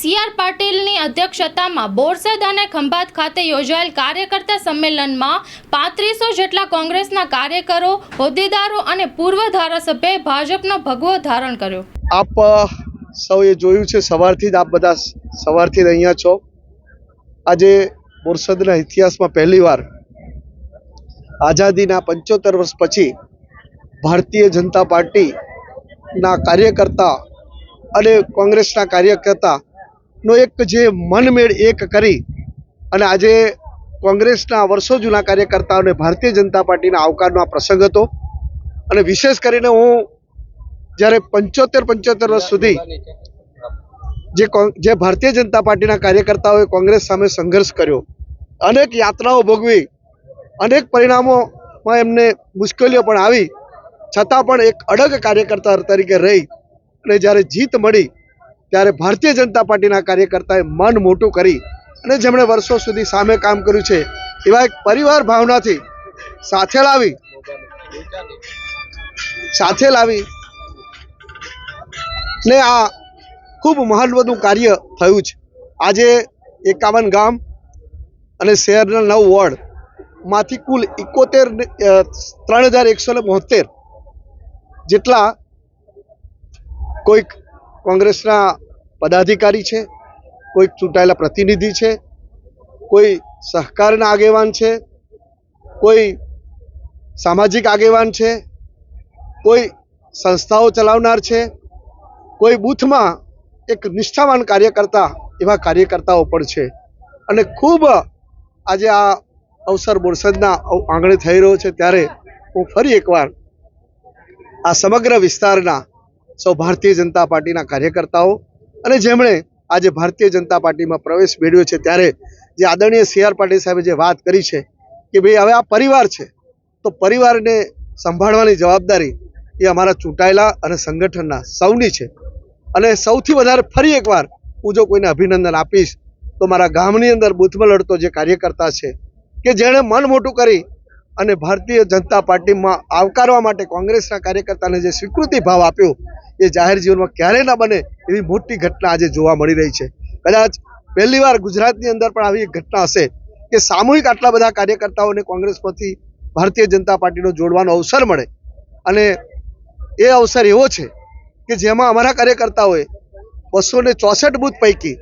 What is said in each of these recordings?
C R પાટીલની અધ્યક્ષતામાં બોરસદ અને ખંભાત ખાતે યોજાયેલ કાર્યકર્તા સંમેલનમાં પાંત્રીસો જેટલા કોંગ્રેસના કાર્યકરો, હોદ્દેદારો અને પૂર્વ ધારાસભ્યએ ભાજપનો ભગવો ધારણ કર્યો. આપ સૌએ જોયું છે, સવારથી જ આપ બધા સવારથી અહીંયા છો. આજે બોરસદના ઇતિહાસમાં પહેલીવાર આઝાદીના પંચોતેર વર્ષ પછી ભારતીય જનતા પાર્ટીના કાર્યકર્તા અને કોંગ્રેસના કાર્યકર્તાનો એક જે મનમેળ એક કરી અને આજે કોંગ્રેસના વર્ષો જૂના કાર્યકર્તાઓને ભારતીય જનતા પાર્ટીના આવકારનો આ પ્રસંગ હતો. અને વિશેષ કરીને હું જ્યારે પંચોતેર પંચોતેર વર્ષ સુધી જે જે ભારતીય જનતા પાર્ટીના કાર્યકર્તાઓએ કોંગ્રેસ સામે સંઘર્ષ કર્યો, અનેક યાત્રાઓ ભોગવી, અનેક પરિણામોમાં એમને મુશ્કેલીઓ પણ આવી, છતાં પણ એક અડગ કાર્યકર્તા તરીકે રહી અને જ્યારે જીત મળી ત્યારે ભારતીય જનતા પાર્ટીના કાર્યકર્તાએ મન મોટું કરી અને જેમણે વર્ષો સુધી સામે કામ કર્યું છે, એવા એક પરિવાર ભાવનાથી સાથે લાવી સાથે લાવી ને આ ખૂબ મહત્વનું કાર્ય થયું છે. આજે એકાવન ગામ અને શહેરના નવ વોર્ડમાંથી કુલ એકોતેર ત્રણ હજાર એકસો ને જેટલા કોઈક કોંગ્રેસના પદાધિકારી છે કોઈક ચૂંટાયેલા પ્રતિનિધિ છે, કોઈ સહકારના આગેવાન છે, કોઈ સામાજિક આગેવાન છે, કોઈ સંસ્થાઓ ચલાવનાર છે, કોઈ બૂથમાં એક નિષ્ઠાવાન કાર્યકર્તા એવા કાર્યકર્તાઓ પણ છે. અને ખૂબ આજે આ અવસર બોરસદના આંગણે થઈ રહ્યો છે, ત્યારે હું ફરી એકવાર આ સમગ્ર વિસ્તારના સૌ ભારતીય જનતા પાર્ટીના કાર્યકર્તાઓ અને જેમણે આજે ભારતીય જનતા પાર્ટીમાં પ્રવેશ મેળવ્યો છે ત્યારે જે આદરણીય સી આર પાટીલ સાહેબે જે વાત કરી છે કે ભાઈ હવે આ પરિવાર છે, તો પરિવારને સંભાળવાની જવાબદારી એ અમારા ચૂંટાયેલા અને સંગઠનના સૌની છે. અને સૌથી વધારે ફરી એકવાર હું જો કોઈને અભિનંદન આપીશ, તો મારા ગામની અંદર બૂથમાં લડતો જે કાર્યકર્તા છે, કે જેણે મન મોટું કરી અને ભારતીય જનતા પાર્ટીમાં આવકારવા માટે કોંગ્રેસના કાર્યકર્તાને જે સ્વીકૃતિ ભાવ આપ્યો એ જાહેર જીવનમાં ક્યારેય ના બને એવી મોટી ઘટના આજે જોવા મળી રહી છે. કદાચ પહેલીવાર ગુજરાતની અંદર પણ આવી ઘટના હશે કે સામૂહિક આટલા બધા કાર્યકર્તાઓને કોંગ્રેસમાંથી ભારતીય જનતા પાર્ટીનો જોડવાનો અવસર મળે. અને એ અવસર એવો છે કે જેમાં અમારા કાર્યકર્તાઓએ બસો ને ચોસઠ બૂથ પૈકી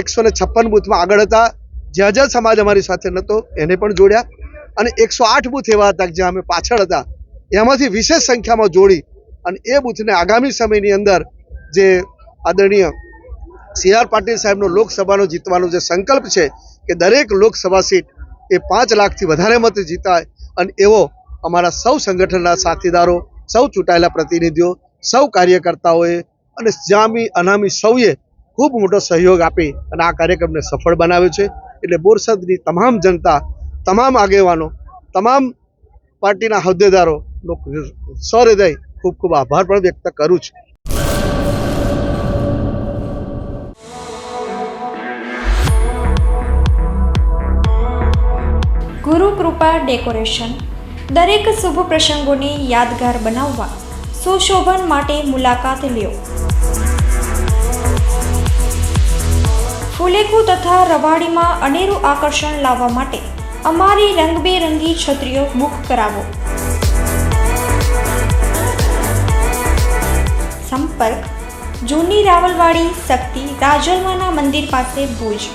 એકસો ને છપ્પન બૂથમાં આગળ હતા. જ્યાં જ્યાં સમાજ અમારી સાથે નહોતો એને પણ જોડ્યા. અને એકસો આઠ બૂથ એવા હતા જ્યાં અમે પાછળ હતા. એમાંથી વિશેષ સંખ્યામાં જોડી અને એ બૂથને આગામી સમયની અંદર જે આદરણીય સી આર પાટીલ સાહેબનો લોકસભાનો જીતવાનો જે સંકલ્પ છે કે દરેક લોકસભા સીટ એ પાંચ લાખથી વધારે મત જીતાય અને એવો અમારા સૌ સંગઠનના સાથીદારો સૌ ચૂંટાયેલા પ્રતિનિધિઓ સૌ કાર્યકર્તાઓએ અને જામી અનામી સૌએ ખૂબ મોટો સહયોગ આપી અને આ કાર્યક્રમને સફળ બનાવ્યો છે એટલે બોરસદની તમામ જનતા તમામ આગેવાનો તમામ પાર્ટીના હોદ્દેદારોનો સહૃદય ખૂબ ખૂબ આભાર પણ વ્યક્ત કરું છું. ગુરુ કૃપા ડેકોરેશન. દરેક શુભ પ્રસંગોને યાદગાર બનાવવા સુશોભન માટે મુલાકાત લ્યો. ફુલેકુ તથા રવાડીમાં અનેરું આકર્ષણ લાવવા માટે અમારી રંગબેરંગી છત્રીઓ બુક કરાવો. સંપર્ક જૂની રાવલવાડી શક્તિ રાજલમાના મંદિર પાસે ભુજ.